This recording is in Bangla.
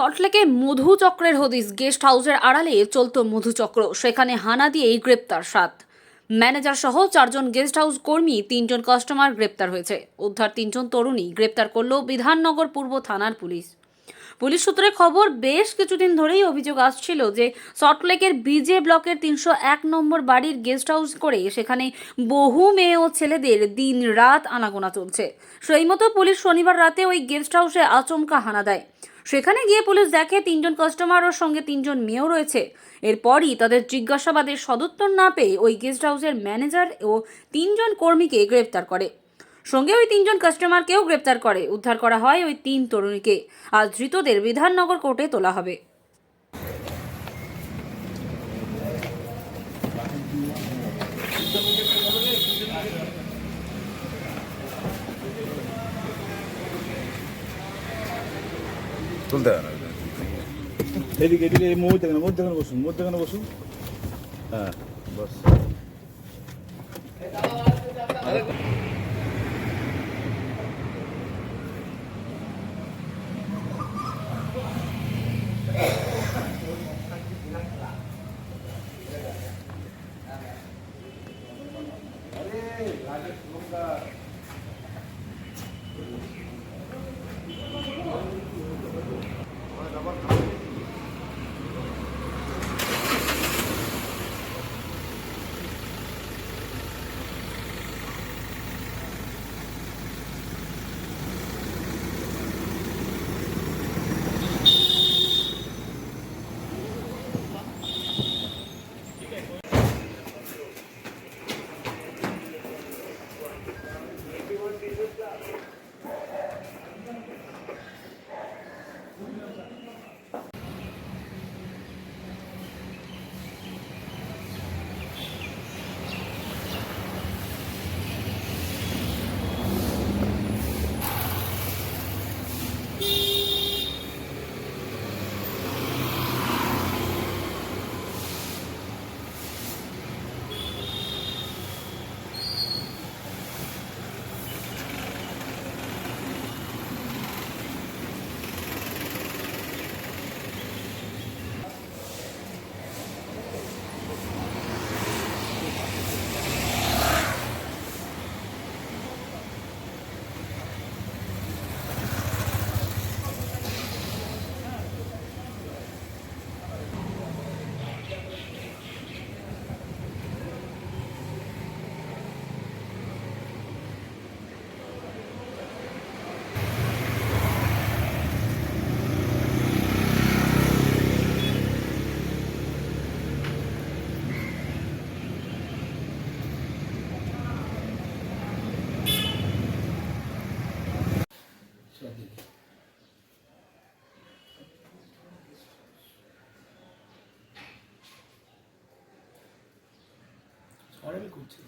সল্টলেকে মধু চক্রের হদিস গেস্ট হাউসের আড়ালে চলতো মধুচক্র সেখানে হানা দিয়েই গ্রেপ্তার সাত। ম্যানেজার সহ চারজন গেস্ট হাউস কর্মী, তিনজন কাস্টমার গ্রেপ্তার হয়েছে। উদ্ধার তিনজন তরুণী গ্রেপ্তার করল বিধাননগর পূর্ব থানার পুলিশ। পুলিশ সূত্রে খবর, বেশ কিছুদিন ধরেই অভিযোগ আসছিল যে সল্টলেকের বিজে ব্লকের তিনশো এক নম্বর বাড়ির গেস্ট হাউস করে সেখানে বহু মেয়ে ও ছেলেদের দিন রাত আনাগোনা চলছে। সেই মতো পুলিশ শনিবার রাতে ওই গেস্ট হাউসে আচমকা হানা দেয়। সেখানে গিয়ে পুলিশ দেখে তিনজন কাস্টমার ও সঙ্গে তিনজন মেয়েও রয়েছে। এরপরই তাদের জিজ্ঞাসাবাদের সদুত্তর না পেয়ে ওই গেস্ট হাউসের ম্যানেজার ও তিনজন কর্মীকে গ্রেপ্তার করে। সঙ্গে ওই তিনজন কাস্টমারকেও গ্রেপ্তার করে। উদ্ধার করা হয় ওই তিন তরুণীকে। আজ ধৃতদের বিধাননগর কোর্টে তোলা হবে। তুলতে হবে না এদিকে এদিকে এই মধ্যখানে মধ্যখানে বসুন মধ্যখানে বসুন হ্যাঁ বস Gracias. সরাবি করছি